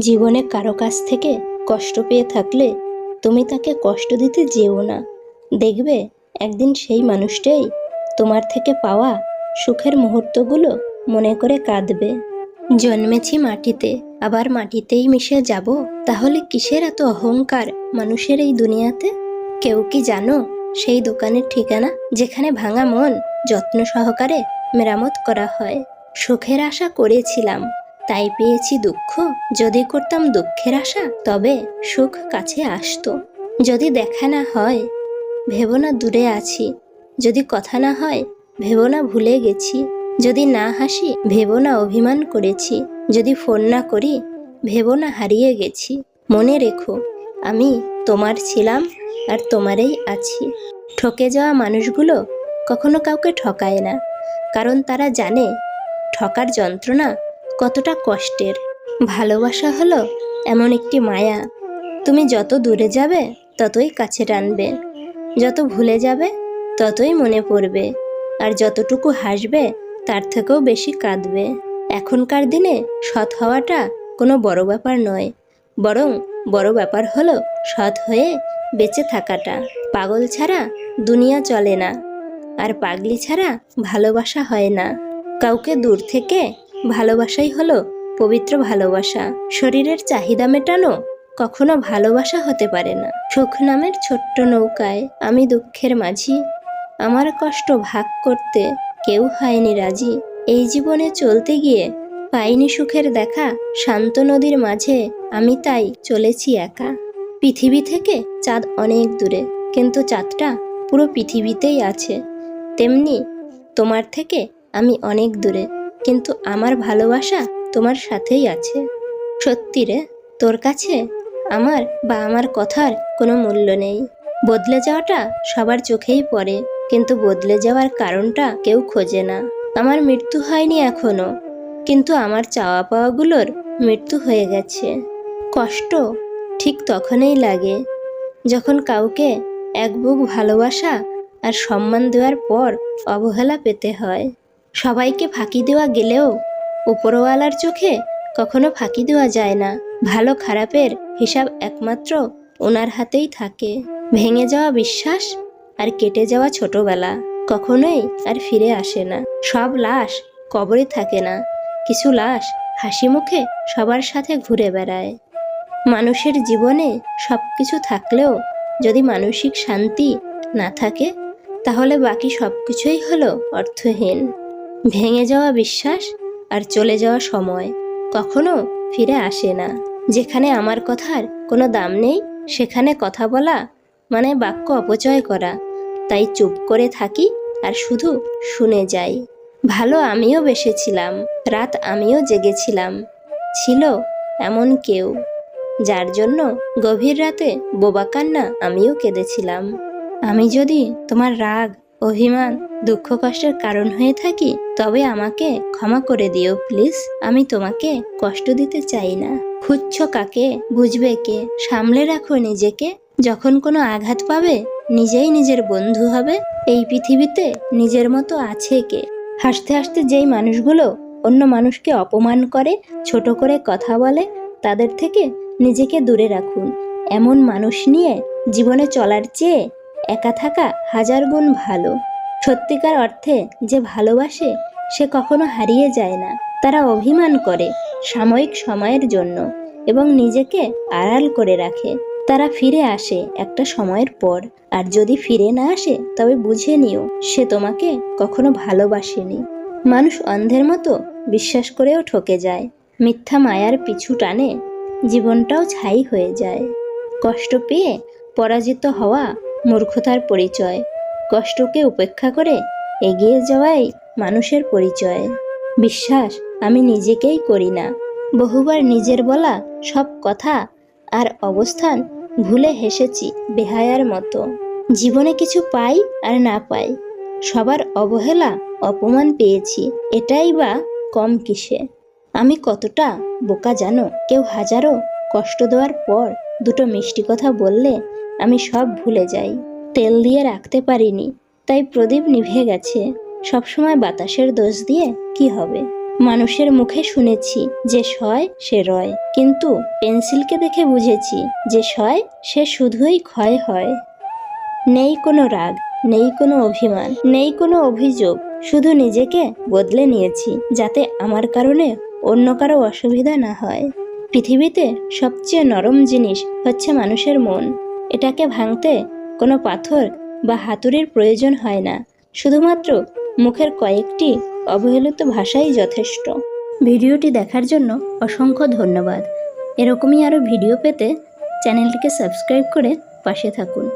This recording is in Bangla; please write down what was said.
জীবনে কারও কাছ থেকে কষ্ট পেয়ে থাকলে তুমি তাকে কষ্ট দিতে যেও না। দেখবে, একদিন সেই মানুষটাই তোমার থেকে পাওয়া সুখের মুহূর্তগুলো মনে করে কাঁদবে। জন্মেছি মাটিতে, আবার মাটিতেই মিশে যাব। তাহলে কিসের এত অহংকার মানুষের এই দুনিয়াতে? কেউ কি জানো সেই দোকানের ঠিকানা যেখানে ভাঙা মন যত্ন সহকারে মেরামত করা হয়? সুখের আশা করেছিলাম। তাই পেয়েছি দুঃখ। যদি করতাম দুঃখের আশা, তবে সুখ কাছে আসতো। যদি দেখা না হয়, ভেবো না দূরে আছি। যদি কথা না হয়, ভেবো না ভুলে গেছি। যদি না হাসি, ভেবো না অভিমান করেছি। যদি ফোন না করি, ভেবো না হারিয়ে গেছি। মনে রেখো, আমি তোমার ছিলাম আর তোমারই আছি। ঠকে যাওয়া মানুষগুলো কখনো কাউকে ঠকায় না। কারণ তারা জানে, ঠকার যন্ত্রণা কতটা কষ্টের। ভালোবাসা হলো এমন একটি মায়া। তুমি যত দূরে যাবে, ততই কাছে টানবে। যত ভুলে যাবে, ততই মনে পড়বে। আর যতটুকু হাসবে, তার থেকেও বেশি কাঁদবে। এখনকার দিনে সৎ হওয়াটা কোনো বড় ব্যাপার নয়। বরং বড় ব্যাপার হলো সৎ হয়ে বেঁচে থাকাটা। পাগল ছাড়া দুনিয়া চলে না। আর পাগলি ছাড়া ভালোবাসা হয় না। কাউকে দূর থেকে ভালোবাসাই হলো পবিত্র ভালোবাসা। শরীরের চাহিদা মেটানো কখনো ভালোবাসা হতে পারে না। সুখ নামের ছোট্ট নৌকায় আমি দুঃখের মাঝি। আমার কষ্ট ভাগ করতে কেউ হয়নি রাজি। এই জীবনে চলতে গিয়ে পাইনি সুখের দেখা। শান্ত নদীর মাঝে আমি তাই চলেছি একা। পৃথিবী থেকে চাঁদ অনেক দূরে, কিন্তু চাঁদটা পুরো পৃথিবীতেই আছে। তেমনি তোমার থেকে আমি অনেক দূরে। কিন্তু আমার ভালোবাসা তোমার সাথেই আছে। সত্যি রে, তোর কাছে আমার বা আমার কথার কোনো মূল্য নেই। বদলে যাওয়াটা সবার চোখেই পড়ে, কিন্তু বদলে যাওয়ার কারণটা কেউ খোঁজে না। আমার মৃত্যু হয়নি এখনও, কিন্তু আমার চাওয়া পাওয়াগুলোর মৃত্যু হয়ে গেছে। কষ্ট ঠিক তখনই লাগে, যখন কাউকে এক বুক ভালোবাসা আর সম্মান দেওয়ার পর অবহেলা পেতে হয়। সবাইকে ফাঁকি দেওয়া গেলেও উপরওয়ালার চোখে কখনো ফাঁকি দেওয়া যায় না। ভালো খারাপের হিসাব একমাত্র ওনার হাতেই থাকে। ভেঙে যাওয়া বিশ্বাস আর কেটে যাওয়া ছোটবেলা কখনোই আর ফিরে আসে না। সব লাশ কবরে থাকে না। কিছু লাশ হাসি মুখে সবার সাথে ঘুরে বেড়ায়। মানুষের জীবনে সব কিছু থাকলেও যদি মানসিক শান্তি না থাকে, তাহলে বাকি সব কিছুই হলো অর্থহীন। ভেঙে যাওয়া বিশ্বাস আর চলে যাওয়া সময় কখনো ফিরে আসে না। যেখানে আমার কথার কোনো দাম নেই, সেখানে কথা বলা মানে বাক্য অপচয় করা। তাই চুপ করে থাকি আর শুধু শুনে যাই। ভালো আমিও বেসেছিলাম, রাত আমিও জেগেছিলাম, ছিল এমন কেউ। যার জন্য গভীর রাতে বোবা কান্না আমিও কেঁদেছিলাম। আমি যদি তোমার রাগ অভিমান, দুঃখ কষ্টের কারণ হয়ে থাকি, তবে আমাকে ক্ষমা করে দিও, প্লিজ। আমি তোমাকে কষ্ট দিতে চাই না। খুঁজছ কাকে? বুঝবে কে? সামলে রাখো নিজেকে। যখন কোনো আঘাত পাবে, নিজেই নিজের বন্ধু হবে। এই পৃথিবীতে নিজের মতো আছে কে? হাসতে হাসতে যেই মানুষগুলো অন্য মানুষকে অপমান করে, ছোট করে কথা বলে, তাদের থেকে নিজেকে দূরে রাখুন। এমন মানুষ নিয়ে জীবনে চলার চেয়ে একা থাকা হাজার গুণ ভালো। সত্যিকার অর্থে যে ভালোবাসে, সে কখনো হারিয়ে যায় না। তারা অভিমান করে সাময়িক সময়ের জন্য এবং নিজেকে আড়াল করে রাখে। তারা ফিরে আসে একটা সময়ের পর, আর যদি ফিরে না আসে, তবে বুঝে নিও, সে তোমাকে কখনো ভালোবাসেনি। মানুষ অন্ধের মতো বিশ্বাস করেও ঠকে যায়। মিথ্যা মায়ার পিছু টানে, জীবনটাও ছাই হয়ে যায়। কষ্ট পেয়ে পরাজিত হওয়া মূর্খতার পরিচয়। কষ্টকে উপেক্ষা করে এগিয়ে যাওয়াই মানুষের পরিচয়। বিশ্বাস আমি নিজেকেই করি না। বহুবার নিজের বলা সব কথা আর অবস্থান ভুলে হেসেছি বেহায়ার মতো। জীবনে কিছু পাই আর না পাই। সবার অবহেলা, অপমান পেয়েছি, এটাই বা কম কিসে? আমি কতটা বোকা জানো? কেউ হাজারো কষ্ট দেওয়ার পর দুটো মিষ্টি কথা বললে আমি সব ভুলে যাই। তেল দিয়ে রাখতে পারিনি, তাই প্রদীপ নিভে গেছে। সবসময় বাতাসের দোষ দিয়ে কি হবে? মানুষের মুখে শুনেছি যে সয়, সে রয়। কিন্তু পেন্সিলকে দেখে বুঝেছি যে সয়, সে শুধুই ক্ষয় হয়। নেই কোনো রাগ, নেই কোনো অভিমান, নেই কোনো অভিযোগ। শুধু নিজেকে বদলে নিয়েছি, যাতে আমার কারণে অন্য কারও অসুবিধা না হয়। পৃথিবীতে সবচেয়ে নরম জিনিস হচ্ছে মানুষের মন। এটাকে ভাঙতে কোনো পাথর বা হাতুড়ির প্রয়োজন হয় না। শুধুমাত্র মুখের কয়েকটি অবহেলিত ভাষাই যথেষ্ট। ভিডিওটি দেখার জন্য অসংখ্য ধন্যবাদ। এরকমই আরও ভিডিও পেতে চ্যানেলটিকে সাবস্ক্রাইব করে পাশে থাকুন।